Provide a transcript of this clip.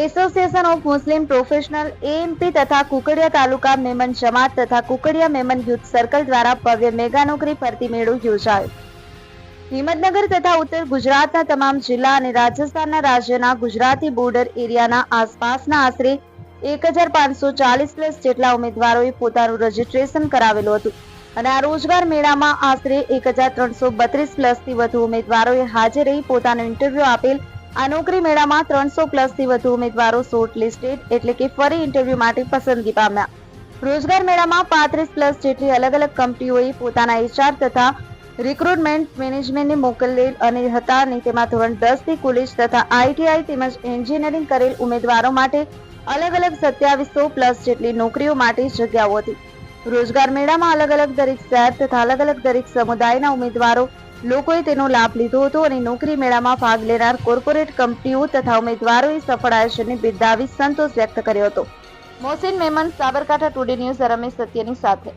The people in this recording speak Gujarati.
Association of Muslim professional AMP તથા કુકડિયા તાલુકા મેમન જમાત તથા કુકડિયા મેમન યુથ સર્કલ દ્વારા ભવ્ય મેગા નોકરી ભરતી મેળો યોજાયો. હિંમતનગર તથા ઉત્તર ગુજરાતના તમામ જિલ્લા અને રાજસ્થાનના રાજ્યના ગુજરાતી બોર્ડર એરિયાના આસપાસના આશરે એક હજાર પાંચસો ચાલીસ પ્લસ જેટલા ઉમેદવારોએ પોતાનું રજીસ્ટ્રેશન કરાવેલું હતું. અને આ રોજગાર મેળામાં આશરે એક પ્લસથી વધુ ઉમેદવારોએ હાજર રહી પોતાનો ઇન્ટરવ્યુ આપેલ. આ નોકરી મેળામાં ત્રણસો પ્લસથી વધુ ઉમેદવારો શોર્ટ એટલે કે ફરી ઇન્ટરવ્યુ માટે પસંદગી પામ્યા. રોજગાર મેળામાં પાંત્રીસ પ્લસ જેટલી અલગ અલગ કંપનીઓએ પોતાના એચઆર તથા રિક્રુટમેન્ટ મેનેજમેન્ટને મોકલેલ અને હતા અને તેમાં ધોરણ દસથી કોલેજ તથા આઈટીઆઈ તેમજ એન્જિનિયરિંગ કરેલ ઉમેદવારો માટે અલગ અલગ સત્યાવીસો પ્લસ જેટલી નોકરીઓ માટે જગ્યાઓ હતી. રોજગાર મેળામાં અલગ અલગ દરેક શહેર તથા અલગ અલગ દરેક સમુદાયના ઉમેદવારો લોકોએ તેનો લાભ લીધો હતો અને નોકરી મેળામાં ભાગ લેનાર કોર્પોરેટ કંપનીઓ તથા ઉમેદવારોએ સફળ આયોજનને બિરદાવી સંતોષ વ્યક્ત કર્યો હતો. મોહસિન મેમન, સાબરકાંઠા ટુડે ન્યૂઝ, રમેશ સત્યની સાથે.